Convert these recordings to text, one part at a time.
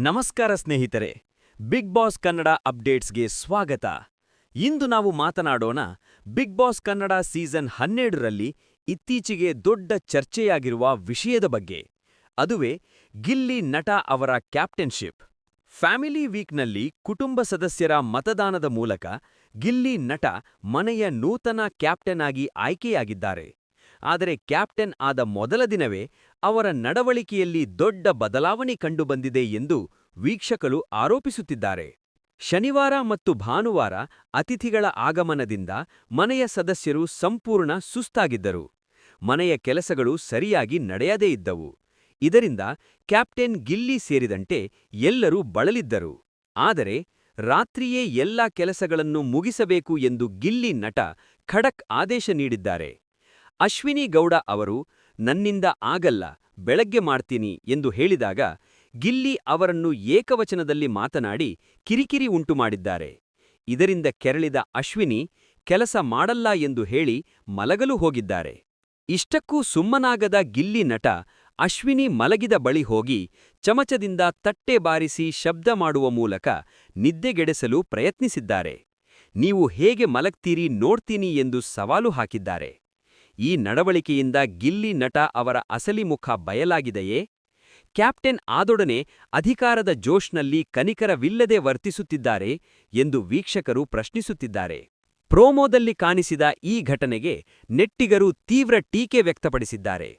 ನಮಸ್ಕಾರ ಸ್ನೇಹಿತರೆ big boss Kannada ಅಪ್ಡೇಟ್ಸ್ಗೆ ಸ್ವಾಗತ. ಇಂದು ನಾವು ಮಾತನಾಡೋಣ ಬಿಗ್ ಬಾಸ್ ಕನ್ನಡ ಸೀಸನ್ ಹನ್ನೆರಡರಲ್ಲಿ ಇತ್ತೀಚೆಗೆ ದೊಡ್ಡ ಚರ್ಚೆಯಾಗಿರುವ ವಿಷಯದ ಬಗ್ಗೆ. ಅದುವೇ ಗಿಲ್ಲಿ ನಟ ಅವರ ಕ್ಯಾಪ್ಟನ್ಶಿಪ್. ಫ್ಯಾಮಿಲಿ ವೀಕ್ನಲ್ಲಿ ಕುಟುಂಬ ಸದಸ್ಯರ ಮತದಾನದ ಮೂಲಕ ಗಿಲ್ಲಿ ನಟ ಮನೆಯ ನೂತನ ಕ್ಯಾಪ್ಟನ್ ಆಗಿ ಆಯ್ಕೆಯಾಗಿದ್ದಾರೆ. ಆದರೆ ಕ್ಯಾಪ್ಟನ್ ಆದ ಮೊದಲ ದಿನವೇ ಅವರ ನಡವಳಿಕೆಯಲ್ಲಿ ದೊಡ್ಡ ಬದಲಾವಣೆ ಕಂಡುಬಂದಿದೆ ಎಂದು ವೀಕ್ಷಕರು ಆರೋಪಿಸುತ್ತಿದ್ದಾರೆ. ಶನಿವಾರ ಮತ್ತು ಭಾನುವಾರ ಅತಿಥಿಗಳ ಆಗಮನದಿಂದ ಮನೆಯ ಸದಸ್ಯರು ಸಂಪೂರ್ಣ ಸುಸ್ತಾಗಿದ್ದರು. ಮನೆಯ ಕೆಲಸಗಳು ಸರಿಯಾಗಿ ನಡೆಯದೇ ಇದ್ದವು. ಇದರಿಂದ ಕ್ಯಾಪ್ಟನ್ ಗಿಲ್ಲಿ ಸೇರಿದಂತೆ ಎಲ್ಲರೂ ಬಳಲಿದ್ದರು. ಆದರೆ ರಾತ್ರಿಯೇ ಎಲ್ಲಾ ಕೆಲಸಗಳನ್ನು ಮುಗಿಸಬೇಕು ಎಂದು ಗಿಲ್ಲಿ ನಟ ಖಡಕ್ ಆದೇಶ ನೀಡಿದ್ದಾರೆ. ಅಶ್ವಿನಿ ಗೌಡ ಅವರು, ನನ್ನಿಂದ ಆಗಲ್ಲ, ಬೆಳಗ್ಗೆ ಮಾಡ್ತೀನಿ ಎಂದು ಹೇಳಿದಾಗ, ಗಿಲ್ಲಿ ಅವರನ್ನು ಏಕವಚನದಲ್ಲಿ ಮಾತನಾಡಿ ಕಿರಿಕಿರಿ ಉಂಟುಮಾಡಿದ್ದಾರೆ. ಇದರಿಂದ ಕೆರಳಿದ ಅಶ್ವಿನಿ, ಕೆಲಸ ಮಾಡಲ್ಲ ಎಂದು ಹೇಳಿ ಮಲಗಲು ಹೋಗಿದ್ದಾರೆ. ಇಷ್ಟಕ್ಕೂ ಸುಮ್ಮನಾಗದ ಗಿಲ್ಲಿ ನಟ, ಅಶ್ವಿನಿ ಮಲಗಿದ ಬಳಿ ಹೋಗಿ ಚಮಚದಿಂದ ತಟ್ಟೆ ಬಾರಿಸಿ ಶಬ್ದ ಮಾಡುವ ಮೂಲಕ ನಿದ್ದೆಗೆಡೆಸಲು ಪ್ರಯತ್ನಿಸಿದ್ದಾರೆ. ನೀವು ಹೇಗೆ ಮಲಗ್ತೀರಿ ನೋಡ್ತೀನಿ ಎಂದು ಸವಾಲು ಹಾಕಿದ್ದಾರೆ. ಈ ನಡವಳಿಕೆಯಿಂದ ಗಿಲ್ಲಿ ನಟ ಅವರ ಅಸಲಿ ಮುಖ ಬಯಲಾಗಿದೆಯೇ? ಕ್ಯಾಪ್ಟನ್ ಆದೊಡನೆ ಅಧಿಕಾರದ ಜೋಶ್ನಲ್ಲಿ ಕನಿಕರವಿಲ್ಲದೆ ವರ್ತಿಸುತ್ತಿದ್ದಾರೆ ಎಂದು ವೀಕ್ಷಕರು ಪ್ರಶ್ನಿಸುತ್ತಿದ್ದಾರೆ. ಪ್ರೋಮೋದಲ್ಲಿ ಕಾಣಿಸಿದ ಈ ಘಟನೆಗೆ ನೆಟ್ಟಿಗರು ತೀವ್ರ ಟೀಕೆ ವ್ಯಕ್ತಪಡಿಸಿದ್ದಾರೆ.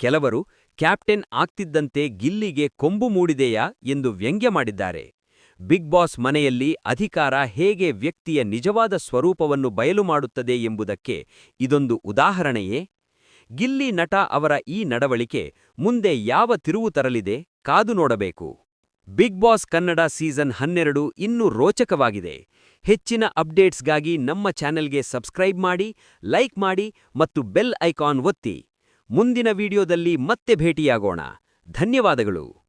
ಕೆಲವರು ಕ್ಯಾಪ್ಟೆನ್ ಆಗ್ತಿದ್ದಂತೆ ಗಿಲ್ಲಿಗೆ ಕೊಂಬು ಮೂಡಿದೆಯಾ ಎಂದು ವ್ಯಂಗ್ಯ ಮಾಡಿದ್ದಾರೆ. ಬಿಗ್ ಬಾಸ್ ಮನೆಯಲ್ಲಿ ಅಧಿಕಾರ ಹೇಗೆ ವ್ಯಕ್ತಿಯ ನಿಜವಾದ ಸ್ವರೂಪವನ್ನು ಬಯಲು ಮಾಡುತ್ತದೆ ಎಂಬುದಕ್ಕೆ ಇದೊಂದು ಉದಾಹರಣೆಯೇ. ಗಿಲ್ಲಿ ನಟ ಅವರ ಈ ನಡವಳಿಕೆ ಮುಂದೆ ಯಾವ ತಿರುವು ತರಲಿದೆ ಕಾದು ನೋಡಬೇಕು. ಬಿಗ್ ಬಾಸ್ ಕನ್ನಡ ಸೀಸನ್ ಹನ್ನೆರಡು ಇನ್ನೂ ರೋಚಕವಾಗಿದೆ. ಹೆಚ್ಚಿನ ಅಪ್ಡೇಟ್ಸ್ಗಾಗಿ ನಮ್ಮ ಚಾನೆಲ್ಗೆ ಸಬ್ಸ್ಕ್ರೈಬ್ ಮಾಡಿ, ಲೈಕ್ ಮಾಡಿ ಮತ್ತು ಬೆಲ್ ಐಕಾನ್ ಒತ್ತಿ. ಮುಂದಿನ ವಿಡಿಯೋದಲ್ಲಿ ಮತ್ತೆ ಭೇಟಿಯಾಗೋಣ. ಧನ್ಯವಾದಗಳು.